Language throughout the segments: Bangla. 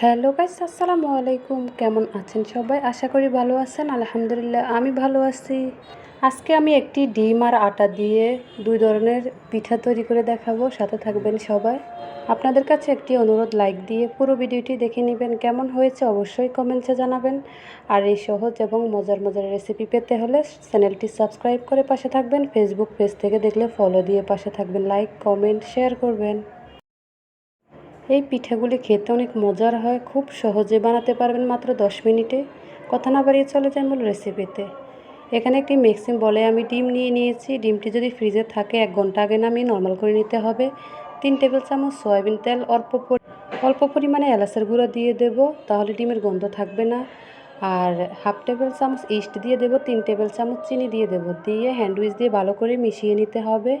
হ্যালো গাইস, আসসালামু আলাইকুম। কেমন আছেন সবাই? আশা করি ভালো আছেন। আলহামদুলিল্লাহ, আমি ভালো আছি। আজকে আমি একটি ডিম আর আটা দিয়ে দুই ধরনের পিঠা তৈরি করে দেখাবো। সাথে থাকবেন সবাই। আপনাদের কাছে একটি অনুরোধ, লাইক দিয়ে পুরো ভিডিওটি দেখে নেবেন। কেমন হয়েছে অবশ্যই কমেন্টসে জানাবেন। আর এই সহজ এবং মজার মজার রেসিপি পেতে হলে চ্যানেলটি সাবস্ক্রাইব করে পাশে থাকবেন। ফেসবুক পেজ থেকে দেখলে ফলো দিয়ে পাশে থাকবেন। লাইক, কমেন্ট, শেয়ার করবেন। এই পিঠাগুলি খেতে অনেক মজার হয়, খুব সহজে বানাতে পারবেন মাত্র দশ মিনিটে। কথা না বাড়িয়ে চলে যায় মূল রেসিপিতে এখানে একটি মিক্সিং বলে আমি ডিম নিয়ে নিয়েছি। ডিমটি যদি ফ্রিজে থাকে, এক ঘণ্টা আগে নামিয়ে নর্মাল করে নিতে হবে। তিন টেবিল চামচ সয়াবিন তেল, অল্প অল্প পরিমাণে এলাচের গুঁড়ো দিয়ে দেব, তাহলে ডিমের গন্ধ থাকবে না। আর হাফ টেবিল চামচ ইস্ট দিয়ে দেব, তিন টেবিল চামচ চিনি দিয়ে দেব। দিয়ে হ্যান্ডউইচ দিয়ে ভালো করে মিশিয়ে নিতে হবে।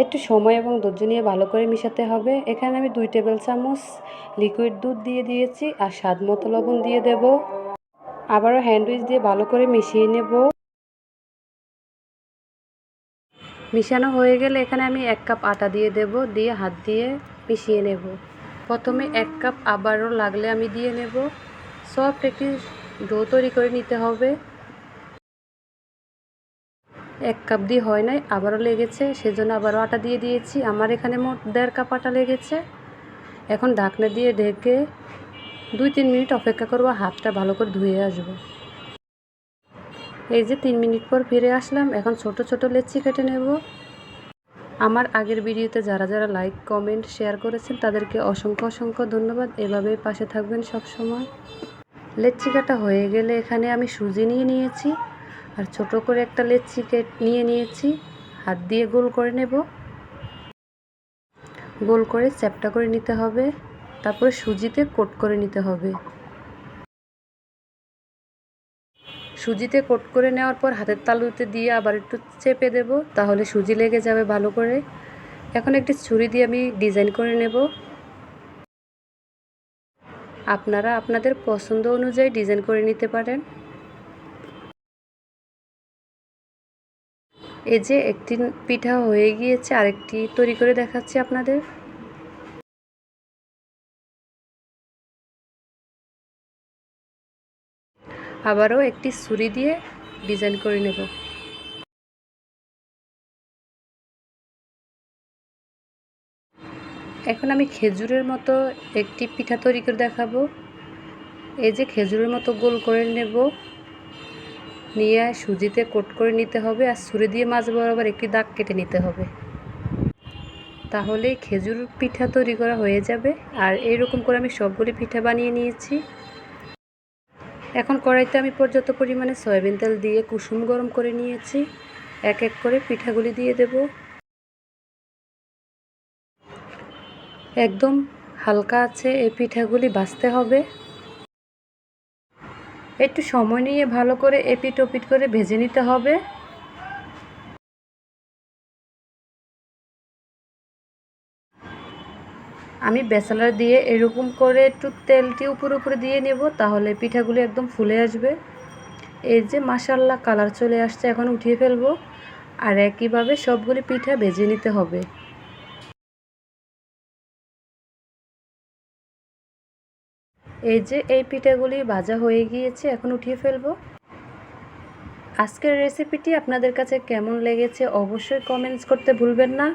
একটু সময় এবং ধৈর্য নিয়ে ভালো করে মিশাতে হবে। এখানে আমি দুই টেবিল চামচ লিকুইড দুধ দিয়ে দিয়েছি আর স্বাদ মতো লবণ দিয়ে দেব। আবারও হ্যান্ডউইচ দিয়ে ভালো করে মিশিয়ে নেব। মিশানো হয়ে গেলে এখানে আমি এক কাপ আটা দিয়ে দেব, দিয়ে হাত দিয়ে মিশিয়ে নেব। প্রথমে এক কাপ আবারও লাগলে আমি দিয়ে নেব। সফট একটি ডো তৈরি করে নিতে হবে। এক কাপ দিয়ে হয় নাই, আবারও লেগেছে, সেজন্য আবারও আটা দিয়ে দিয়েছি। আমার এখানে মোট দেড় কাপ আটা লেগেছে। এখন ঢাকনা দিয়ে ঢেকে দুই তিন মিনিট অপেক্ষা করব, হাতটা ভালো করে ধুয়ে আসব। এই যে তিন মিনিট পর ফিরে আসলাম, এখন ছোট ছোট লেচি কেটে নেব। আমার আগের ভিডিওতে যারা যারা লাইক, কমেন্ট, শেয়ার করেছেন, তাদেরকে অসংখ্য অসংখ্য ধন্যবাদ। এভাবেই পাশে থাকবেন সব সময় লেচি কাটা হয়ে গেলে এখানে আমি সুজি নিয়ে নিয়েছি। আর ছোট করে একটা লেচি নিয়ে নিয়েছি। হাত দিয়ে গোল করে নেব। গোল করে চ্যাপটা করে নিতে হবে। তারপরে সুজিতে কোট করে নিতে হবে। সুজিতে কোট করে নেওয়ার পর হাতের তালুতে দিয়ে আবার একটু চেপে দেব, তাহলে সুজি লেগে যাবে ভালো করে। এখন একটি ছুরি দিয়ে আমি ডিজাইন করে নেব। আপনারা আপনাদের পছন্দ অনুযায়ী ডিজাইন করে নিতে পারেন। এই যে একটি পিঠা হয়ে গিয়েছে, আরেকটি তৈরি করে দেখাচ্ছি আপনাদের। আবারও একটি ছুরি দিয়ে ডিজাইন করে নেব। এখন আমি খেজুরের মতো একটি পিঠা তৈরি করে দেখাবো। এই যে খেজুরের মতো গোল করে নেব। নিয়ে সুজিতে কোট করে নিতে হবে আর ছুরি দিয়ে মাছ বরাবর একটি দাগ কেটে নিতে হবে। তাহলে খেজুর পিঠা তৈরি করা হয়ে যাবে আর এইরকম করে আমি সবগুলি পিঠা বানিয়ে নিয়েছি। এখন কড়াইতে আমি পর্যাপ্ত পরিমাণে সয়াবিন তেল দিয়ে কুসুম গরম করে নিয়েছি। এক এক করে পিঠাগুলি দিয়ে দেব। একদম হালকা আছে এই পিঠাগুলি বাছতে হবে। একটু সময় নিয়ে ভালো করে এপিট ওপিট করে ভেজে নিতে হবে। আমি বেসালার দিয়ে এরকম করে একটু তেলটি উপরে উপরে দিয়ে নেব, তাহলে পিঠাগুলি একদম ফুলে আসবে। এই যে মাসাল্লা কালার চলে আসছে, এখন উঠিয়ে ফেলব। আর একইভাবে সবগুলি পিঠা ভেজে নিতে হবে। এই যে এই পিঠাগুলি ভাজা হয়ে গিয়েছে, এখন উঠিয়ে ফেলব। আজকের রেসিপিটি আপনাদের কাছে কেমন লেগেছে অবশ্যই কমেন্টস করতে ভুলবেন না।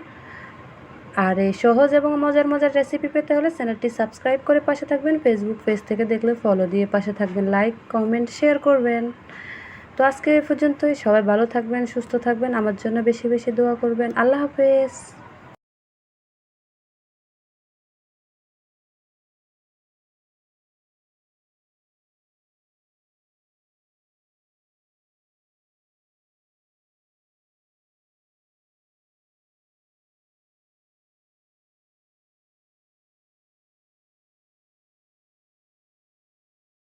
আর এই সহজ এবং মজার মজার রেসিপি পেতে হলে চ্যানেলটি সাবস্ক্রাইব করে পাশে থাকবেন ফেসবুক পেজ থেকে দেখলে ফলো দিয়ে পাশে থাকবেন লাইক কমেন্ট শেয়ার করবেন। তো আজকে এ পর্যন্তই, সবাই ভালো থাকবেন, সুস্থ থাকবেন, আমার জন্য বেশি বেশি দোয়া করবেন। আল্লাহ হাফেজ।